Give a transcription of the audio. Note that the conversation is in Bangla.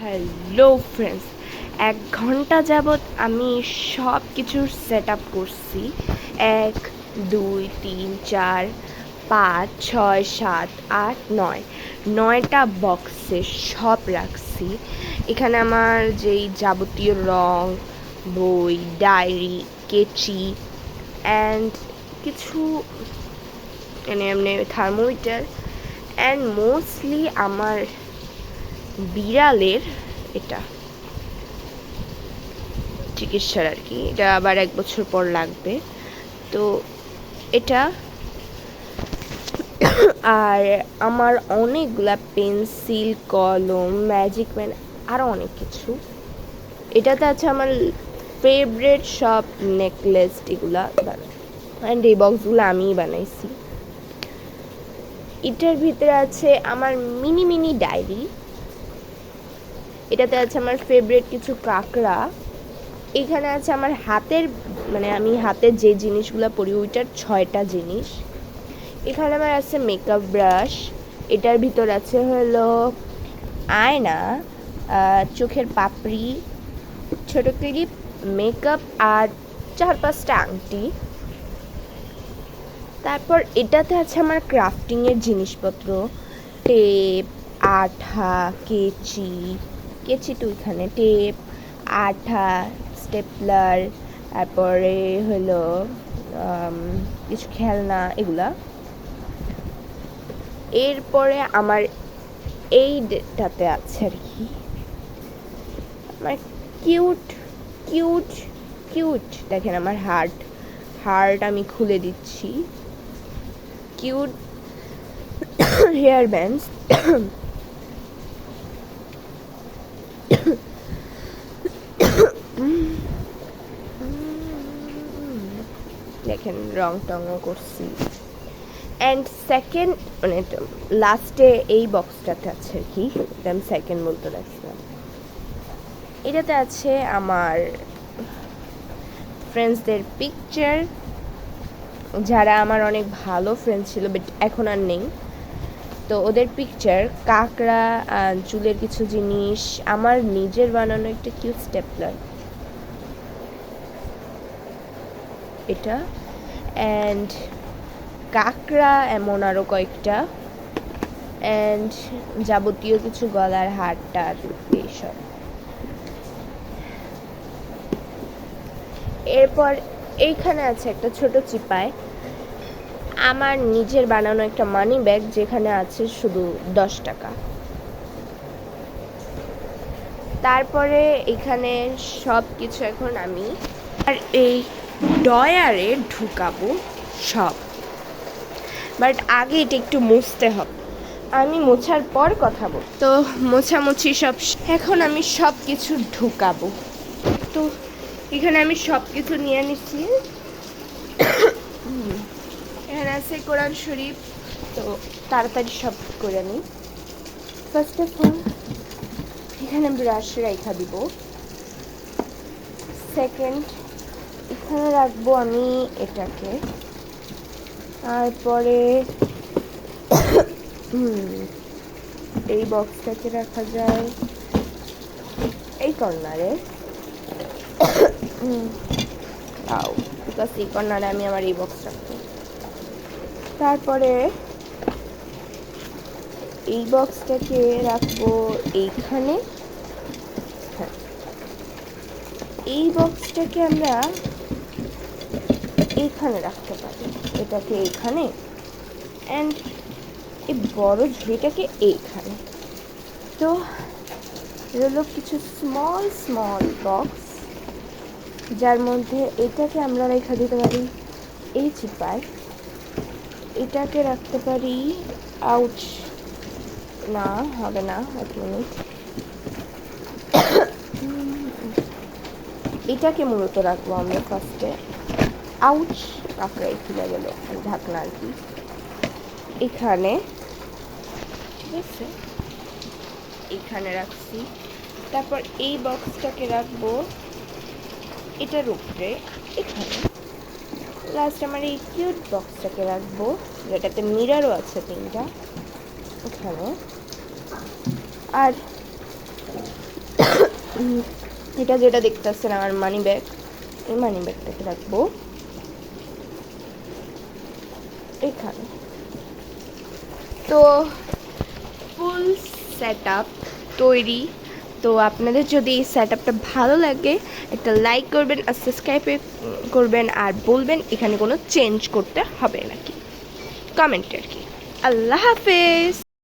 হ্যালো ফ্রেন্ডস এক ঘণ্টা যাবৎ আমি সব কিছুর সেট আপ করছি। এক, দুই, তিন, চার, পাঁচ, ছয়, সাত, আট, নয়। নয়টা বক্সে সব রাখছি। এখানে আমার যেই যাবতীয় রং, বই ডায়েরি কেচি অ্যান্ড কিছু মানে এমনি থার্মোমিটার অ্যান্ড মোস্টলি আমার বিড়ালের এটা চিকিৎসার আর কি। এটা আবার এক বছর পর লাগবে। তো এটা আর আমার অনেকগুলা পেন্সিল, কলম, ম্যাজিক ম্যান আরও অনেক কিছু। এটাতে আছে আমার ফেভারেট সব নেকলেস এগুলা। অ্যান্ড এই বক্সগুলো আমিই বানাইছি। এটার ভিতরে আছে আমার মিনি মিনি ডায়েরি। এটাতে আছে আমার ফেভারিট কিছু কাঁকড়া। এখানে আছে আমার হাতের মানে আমি হাতের যে জিনিসগুলো পরি, ওইটার ছয়টা জিনিস। এখানে আমার আছে মেকআপ ব্রাশ এটার ভিতর আছে হলো আয়না চোখের পাপড়ি, ছোট ক্লিপ মেকআপ আর চার পাঁচটা আংটি। তারপর এটাতে আছে আমার ক্রাফটিংয়ের জিনিসপত্র টেপ আঠা, কেচি কেচি তো এখানে টেপ, আঠা, স্টেপলার, তারপরে হলো কিছু খেলনা, এগুলা। এরপরে আমার এই এইটাতে আছে আর কি। আমার কিউট কিউট কিউট, দেখেন আমার হার্ট। হার্ট আমি খুলে দিচ্ছি। Cute hair bands. দেখেন রং টংও করছি। অ্যান্ড সেকেন্ড মানে লাস্টে এই বক্সটাতে আছে আর কি আমি সেকেন্ড বলতে রাখছিলাম এটাতে আছে আমার ফ্রেন্ডসদের পিকচার যারা আমার অনেক ভালো ফ্রেন্ড ছিল বাট এখন আর নেই। তো ওদের পিকচার কাঁকড়া চুলের কিছু জিনিস, আমার নিজের বানানো একটা কিউট স্টেপলার এটা অ্যান্ড কাঁকড়া এমন আরও কয়েকটা অ্যান্ড যাবতীয় কিছু গলার হার টার, এইসব। এরপর এইখানে আছে একটা ছোট চিপায়। আমার নিজের বানানো একটা মানি ব্যাগ যেখানে আছে শুধু দশ টাকা। তারপরে এখানে সব কিছু এখন আমি আর এই ডয়ারে ঢুকাবো সব। বাট আগে এটা একটু মুছতে হবে। আমি মোছার পর কথা বল তো মোছামুছি সব এখন আমি সব কিছু ঢুকাবো। তো এখানে আমি সব কিছু নিয়ে নিচ্ছি। এখানে আছে কোরআন শরীফ। তো তাড়াতাড়ি সব করে নিই ফার্স্ট অফ অল এখানে ব্রাশ রেখা দিব। সেকেন্ড এখানে রাখব আমি এটাকে। তারপরে এই বক্সটাকে রাখা যায়। এই কর্নারে তাও বিকজ এই কর্নারে আমি আমার এই বক্স রাখব। তারপরে এই বক্সটাকে রাখব এইখানে। হ্যাঁ। এই বক্সটাকে আমরা এইখানে রাখতে পারি। এটাকে এইখানে অ্যান্ড এই বড় ঝুড়িটাকে এইখানে। তো হলো কিছু স্মল স্মল বক্স যার মধ্যে এটাকে আমরা রেখা দিতে পারি এই চিপায় এটাকে রাখতে পারি। আউচ না, হবে না, এক মিনিট এটাকে মূলত রাখব আমরা ফার্স্টে আউচ কাঁকড়াই খুলে গেল, ঢাকনা আর কি। এখানে, ঠিক আছে? এখানে রাখছি। তারপর এই বক্সটাকে রাখব। এটার উপরে এখানে। লাস্ট আমার এই কিউট বক্সটাকে রাখব। যেটাতে মিরারও আছে তিনটা। এখানে। আর এটা যেটা দেখতেছেন আমার মানি ব্যাগ এই মানি ব্যাগটাকে রাখব। এখানে। তো ফুল সেট আপ তৈরি। তো আপনাদের যদি এই সেট আপটা ভালো লাগে, একটা লাইক করবেন আর সাবস্ক্রাইব করবেন আর বলবেন এখানে কোনো চেঞ্জ করতে হবে নাকি? কমেন্টে আর কি। আল্লাহ হাফেজ!